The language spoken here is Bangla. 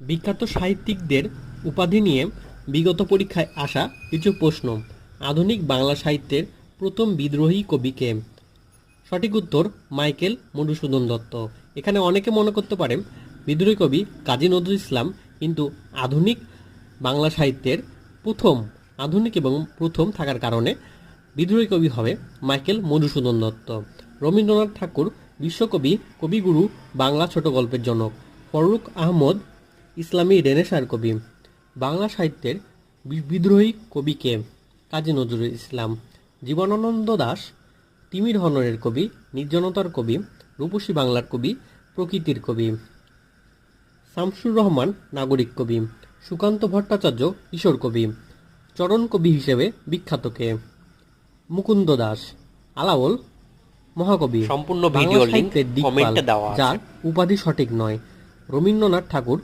বিখ্যাত সাহিত্যিকদের উপাধি নিয়ে বিগত পরীক্ষায় আসা কিছু প্রশ্ন। আধুনিক বাংলা সাহিত্যের প্রথম বিদ্রোহী কবি কে? সঠিক উত্তর মাইকেল মধুসূদন দত্ত। এখানে অনেকে মনে করতে পারে বিদ্রোহী কবি কাজী নজরুল ইসলাম কিন্তু আধুনিক বাংলা সাহিত্যের প্রথম, আধুনিক এবং প্রথম থাকার কারণে বিদ্রোহী কবি হবে মাইকেল মধুসূদন দত্ত। রবীন্দ্রনাথ ঠাকুর বিশ্বকবি, কবিগুরু বাংলা ছোট গল্পের জনক। ফরুক আহমদ ইসলামী রেনেসার কবি বাংলা সাহিত্যের বিদ্রোহী কবি কে? কাজী নজরুল ইসলাম। জীবনানন্দ দাশ তিমির হনরের কবি নির্জনতার কবি রূপসী বাংলার কবি প্রকৃতির কবি। শামসুর রহমান নাগরিক কবি। সুকান্ত ভট্টাচার্য কিশোর কবি। চরণ কবি হিসেবে বিখ্যাত কে? মুকুন্দ দাস। আলাওল মহাকবি। সম্পূর্ণ বাংলা ভিডিওর লিংক কমেন্টে দেওয়া আছে। যার উপাধি সঠিক নয়। রবীন্দ্রনাথ ঠাকুর